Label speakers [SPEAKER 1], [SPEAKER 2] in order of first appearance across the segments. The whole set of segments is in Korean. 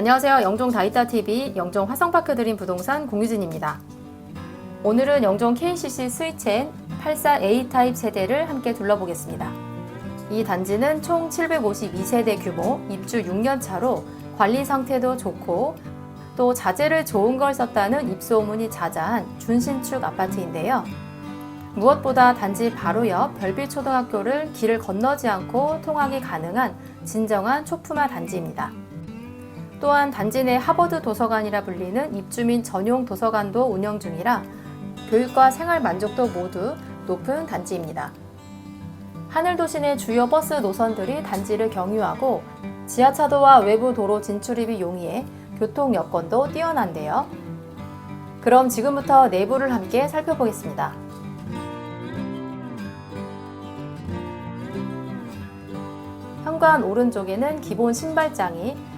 [SPEAKER 1] 안녕하세요. 영종 다이따TV 영종 화성파크 드림 부동산 공유진입니다. 오늘은 영종 KCC 스위첸 84A 타입 세대를 함께 둘러보겠습니다. 이 단지는 총 752세대 규모, 입주 6년 차로 관리 상태도 좋고 또 자재를 좋은 걸 썼다는 입소문이 자자한 준신축 아파트인데요. 무엇보다 단지 바로 옆 별빛초등학교를 길을 건너지 않고 통학이 가능한 진정한 초품화 단지입니다. 또한 단지 내 하버드 도서관이라 불리는 입주민 전용 도서관도 운영 중이라 교육과 생활 만족도 모두 높은 단지입니다. 하늘도시 내 주요 버스 노선들이 단지를 경유하고 지하차도와 외부 도로 진출입이 용이해 교통 여건도 뛰어난데요. 그럼 지금부터 내부를 함께 살펴보겠습니다. 현관 오른쪽에는 기본 신발장이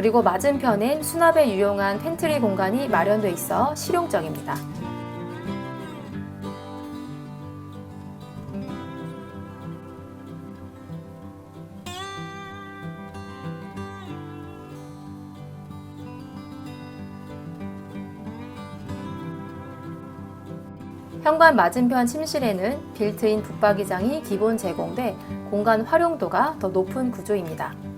[SPEAKER 1] 그리고 맞은편엔 수납에 유용한 팬트리 공간이 마련돼 있어 실용적입니다. 현관 맞은편 침실에는 빌트인 붙박이장이 기본 제공돼 공간 활용도가 더 높은 구조입니다.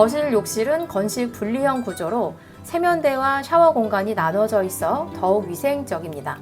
[SPEAKER 1] 거실 욕실은 건식 분리형 구조로 세면대와 샤워 공간이 나눠져 있어 더욱 위생적입니다.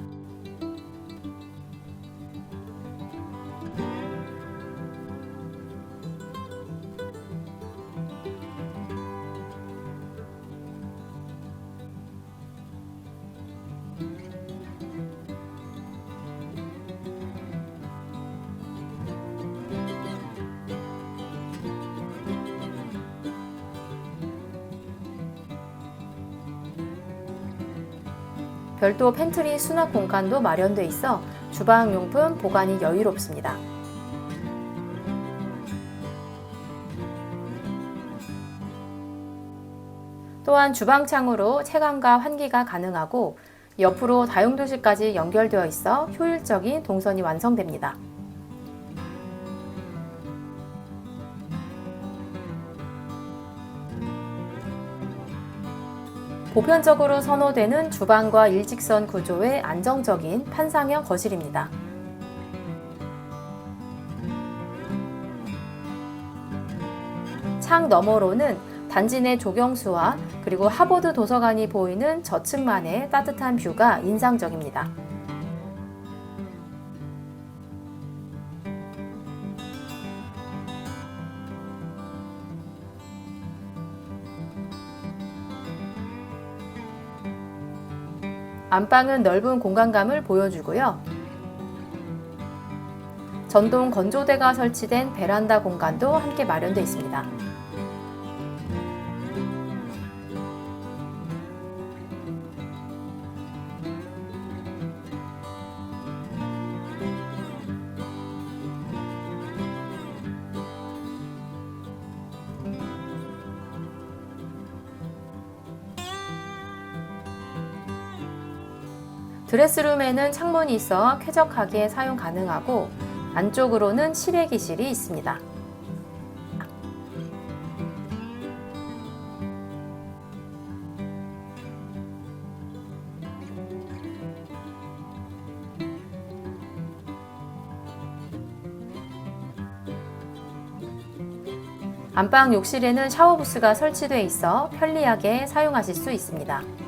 [SPEAKER 1] 별도 팬트리 수납 공간도 마련돼 있어 주방 용품 보관이 여유롭습니다. 또한 주방 창으로 채광과 환기가 가능하고 옆으로 다용도실까지 연결되어 있어 효율적인 동선이 완성됩니다. 보편적으로 선호되는 주방과 일직선 구조의 안정적인 판상형 거실입니다. 창 너머로는 단지 내 조경수와 그리고 하버드 도서관이 보이는 저층만의 따뜻한 뷰가 인상적입니다. 안방은 넓은 공간감을 보여주고요. 전동 건조대가 설치된 베란다 공간도 함께 마련되어 있습니다. 드레스룸에는 창문이 있어 쾌적하게 사용 가능하고 안쪽으로는 실외기실이 있습니다. 안방 욕실에는 샤워 부스가 설치되어 있어 편리하게 사용하실 수 있습니다.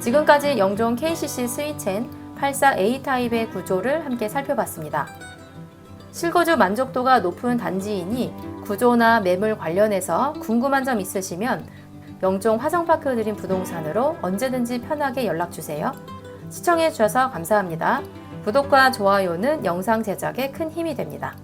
[SPEAKER 1] 지금까지 영종 KCC 스위첸 84A 타입의 구조를 함께 살펴봤습니다. 실거주 만족도가 높은 단지이니 구조나 매물 관련해서 궁금한 점 있으시면 영종 화성파크 드림 부동산으로 언제든지 편하게 연락 주세요. 시청해 주셔서 감사합니다. 구독과 좋아요는 영상 제작에 큰 힘이 됩니다.